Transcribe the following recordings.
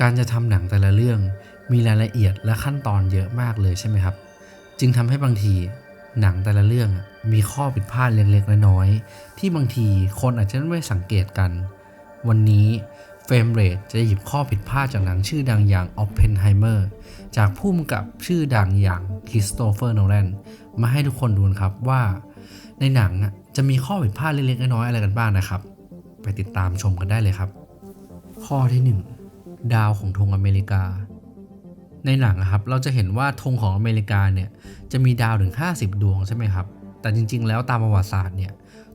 การจะทำหนังแต่ละเรื่องมีรายละเอียดและขั้นตอนเยอะมากเลยใช่ไหมครับ จึงทำให้บางทีหนังแต่ละเรื่องมีข้อผิดพลาดเล็กๆน้อยๆที่บางทีคนอาจจะไม่สังเกตกัน วันนี้เฟรมเรทจะหยิบข้อผิดพลาดจากหนังชื่อดังอย่าง Oppenheimer จากผู้กำกับชื่อดังอย่างคริสโตเฟอร์โนแลนมาให้ทุกคนดูนะครับว่า ในหนังจะมีข้อผิดพลาดเล็กๆน้อยๆอะไรกันบ้างนะครับ ไปติดตามชมกันได้เลยครับ ข้อที่ 1 ดาวของธงอเมริกา ในหนังอะครับเราจะเห็นว่าธงของอเมริกาเนี่ยจะมีดาวถึง 50 ดวงใช่ไหมครับ แต่จริง ๆ แล้วตามประวัติศาสตร์เนี่ย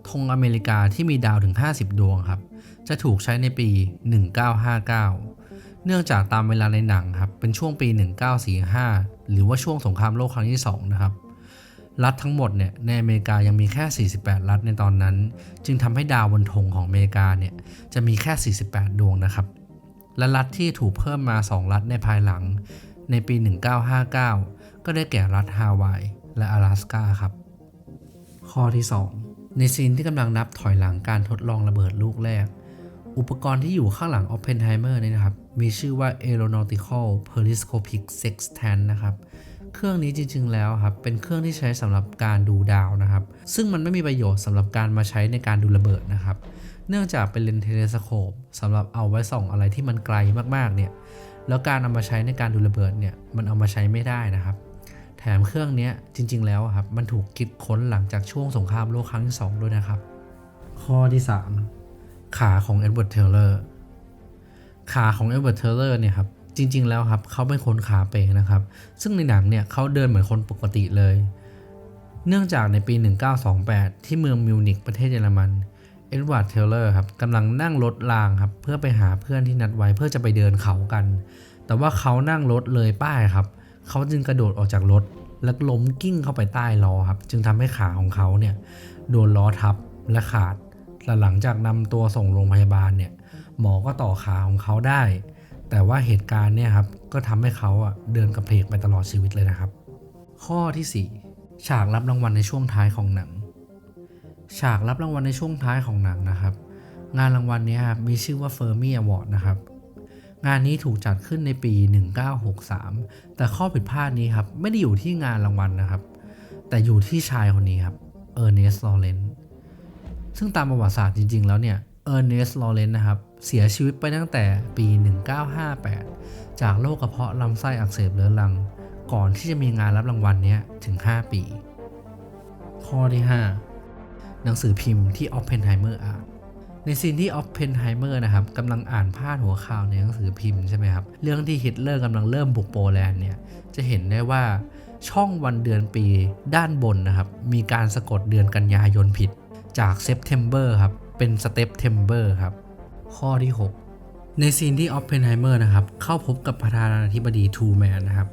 ธงอเมริกาที่มีดาวถึง 50 ดวงครับ จะถูกใช้ในปี 1959 เนื่องจากตามเวลาในหนังครับ เป็นช่วงปี 1945 หรือว่าช่วงสงครามโลกครั้งที่ 2 นะครับ รัฐทั้งหมดเนี่ยในอเมริกายังมีแค่ 48 รัฐในตอนนั้น จึงทำให้ดาวบนธงของอเมริกาเนี่ยจะมีแค่ 48 ดวงนะครับ และรัฐที่ถูกเพิ่มมา 2 รัฐในภายหลัง ในปี 1959 ก็ได้แก่รัฐฮาวาย และ阿拉สกาครับ ข้อที่ 2 ในซีนที่กำลังนับถอยหลังการทดลองระเบิดลูกแรก อุปกรณ์ที่อยู่ข้างหลัง Oppenheimer เนี่นะครับ มีชื่อว่า Aeronautical Periscopic Sextant นะครับเครื่องนี้จริงๆ แล้วครับ เป็นเครื่องที่ใช้สำหรับการดูดาวนะครับ ซึ่งมันไม่มีประโยชน์สำหรับการมาใช้ในการดูระเบิดนะครับ เนื่องจากเป็นเลนส์เทเลสโคปสำหรับเอาไว้ส่องอะไรที่มันไกลมากๆเนี่ยแล้วการเอามาใช้ในการดูระเบิดเนี่ยมันเอามาใช้ไม่ได้นะครับ แถมเครื่องนี้จริง ๆ แล้วครับมันถูกคิดค้นหลังจากช่วงสงครามโลกครั้งที่ 2 ด้วยนะครับ ข้อที่ 3 ขาของเอ็ดเวิร์ดเทเลอร์ขาของเอ็ดเวิร์ดเทเลอร์เนี่ยครับจริง ๆ แล้วครับเขาเป็นคนขาเป๋นะครับ ซึ่งในหนังเนี่ยเขาเดินเหมือนคนปกติเลย เนื่องจากในปี 1928 ที่เมืองมิวนิกประเทศเยอรมันเเอ็ดวาร์ดเทเลอร์ครับกำลังนั่งรถรางครับเพื่อไปหาเพื่อนที่นัดไว้เพื่อจะไปเดินเขากัน แต่ว่าเขานั่งรถเลยป้ายครับ เขาจึงกระโดดออกจากรถ แล้วล้มกิ้งเข้าไปใต้ล้อครับ จึงทำให้ขาของเขาเนี่ยโดนล้อทับและขาดและหลังจากนำตัวส่งโรงพยาบาลเนี่ยหมอก็ต่อขาของเขาได้ แต่ว่าเหตุการณ์เนี่ยครับก็ทำให้เขาอะเดินกระเพกไปตลอดชีวิตเลยนะครับ ข้อที่ 4 ฉากรับรางวัลในช่วงท้ายของหนัง ฉากรับรางวัลในช่วงท้ายของหนังนะครับ งานรางวัลนี้ครับมีชื่อว่า Fermi Award นะครับงานนี้ถูกจัดขึ้นในปี 1963 แต่ข้อผิดพลาดนี้ครับไม่ได้อยู่ที่งานรางวัลนะครับ แต่อยู่ที่ชายคนนี้ครับเออร์เนสต์ลอเรนซ์ซึ่งตามประวัติศาสตร์จริง ๆ แล้วเนี่ยเออร์เนสต์ลอเรนซ์นะครับเสียชีวิตไปตั้งแต่ปี 1958 จากโรคกระเพาะลำไส้อักเสบเรื้อรัง ก่อนที่จะมีงานรับรางวัลนี้ถึง 5 ปี ข้อที่ 5 หนังสือพิมพ์ที่ Oppenheimer อ่านในซีนที่ Oppenheimer นะครับกำลังอ่านพาดหัวข่าวในหนังสือพิมพ์ใช่ไหมครับ เรื่องที่ฮิตเลอร์กำลังเริ่มบุกโปแลนด์เนี่ย จะเห็นได้ว่าช่องวันเดือนปีด้านบนนะครับ มีการสะกดเดือนกันยายนผิด จาก September ครับ เป็น September ครับ ข้อที่ 6 ในซีนที่ Oppenheimer นะครับ เข้าพบกับประธานาธิบดีทูแมนนะครับ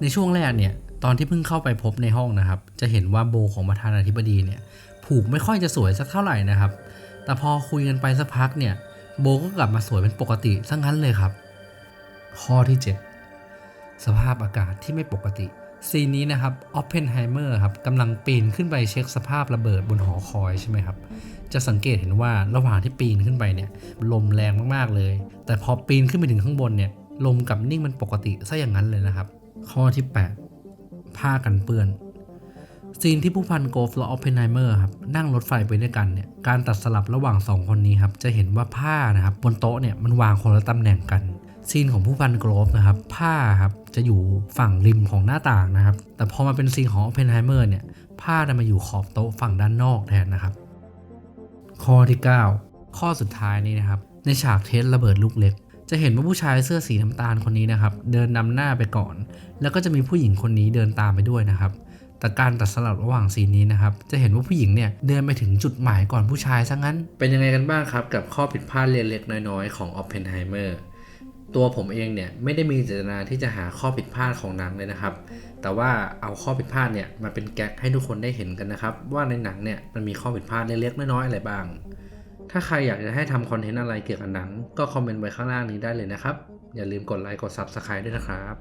ในช่วงแรกเนี่ย ตอนที่เพิ่งเข้าไปพบในห้องนะครับ จะเห็นว่าโบของประธานาธิบดีเนี่ย ผูกไม่ค่อยจะสวยสักเท่าไหร่นะครับ แต่พอคุยกันไปสักพักเนี่ยโบก็กลับมาสวยเป็นปกติซะงั้นเลยครับ ข้อที่ 7 สภาพอากาศที่ไม่ปกติ ซีนนี้นะครับออฟเพนไฮเมอร์ครับกำลังปีนขึ้นไปเช็คสภาพระเบิดบนหอคอยใช่ไหมครับ จะสังเกตเห็นว่าระหว่างที่ปีนขึ้นไปเนี่ยลมแรงมากๆเลย แต่พอปีนขึ้นไปถึงข้างบนเนี่ยลมกลับนิ่งมันปกติซะอย่างนั้นเลยนะครับ ข้อที่ 8 ผ้ากันเปื้อน ซีนที่ผู้พันโกฟและออฟเพนไฮเมอร์ครับนั่งรถไฟไปด้วยกันเนี่ยการตัดสลับระหว่าง 2 คนนี้ครับจะเห็นว่าผ้านะครับบนโต๊ะเนี่ยมันวางคนละตำแหน่งกันซีนของผู้พันโกรฟนะครับผ้าครับจะอยู่ฝั่งริมของหน้าต่างนะครับแต่พอมาเป็นซีนของออฟเพนไฮเมอร์เนี่ยผ้าจะมาอยู่ขอบโต๊ะฝั่งด้านนอกแทนนะครับ ข้อที่ 9 ข้อสุดท้ายนี้นะครับในฉากเทสระเบิดลูกเล็ก จะเห็นว่าผู้ชายเสื้อสีน้ำตาลคนนี้นะครับเดินนำหน้าไปก่อน แล้วก็จะมีผู้หญิงคนนี้เดินตามไปด้วยนะครับ แต่การตัดสลับระหว่างซีนนี้นะครับ จะเห็นว่าผู้หญิงเนี่ยเดินไปถึงจุดหมายก่อนผู้ชายซะงั้น เป็นยังไงกันบ้างครับ กับข้อผิดพลาดเล็กๆน้อยๆของ Oppenheimer ตัวผมเองเนี่ยไม่ได้มีเจตนาที่จะหาข้อผิดพลาดของหนังเลยนะครับ แต่ว่าเอาข้อผิดพลาดเนี่ยมาเป็นแก๊กให้ทุกคนได้เห็นกันนะครับ ว่าในหนังเนี่ยมันมีข้อผิดพลาดเล็กๆน้อยๆอะไรบ้าง ถ้าใครอยากจะให้ทำคอนเทนต์อะไรเกี่ยวกับหนัง ก็คอมเมนต์ไว้ข้างล่างนี้ได้เลยนะครับ อย่าลืมกดไลค์กด Subscribe ด้วยนะครับ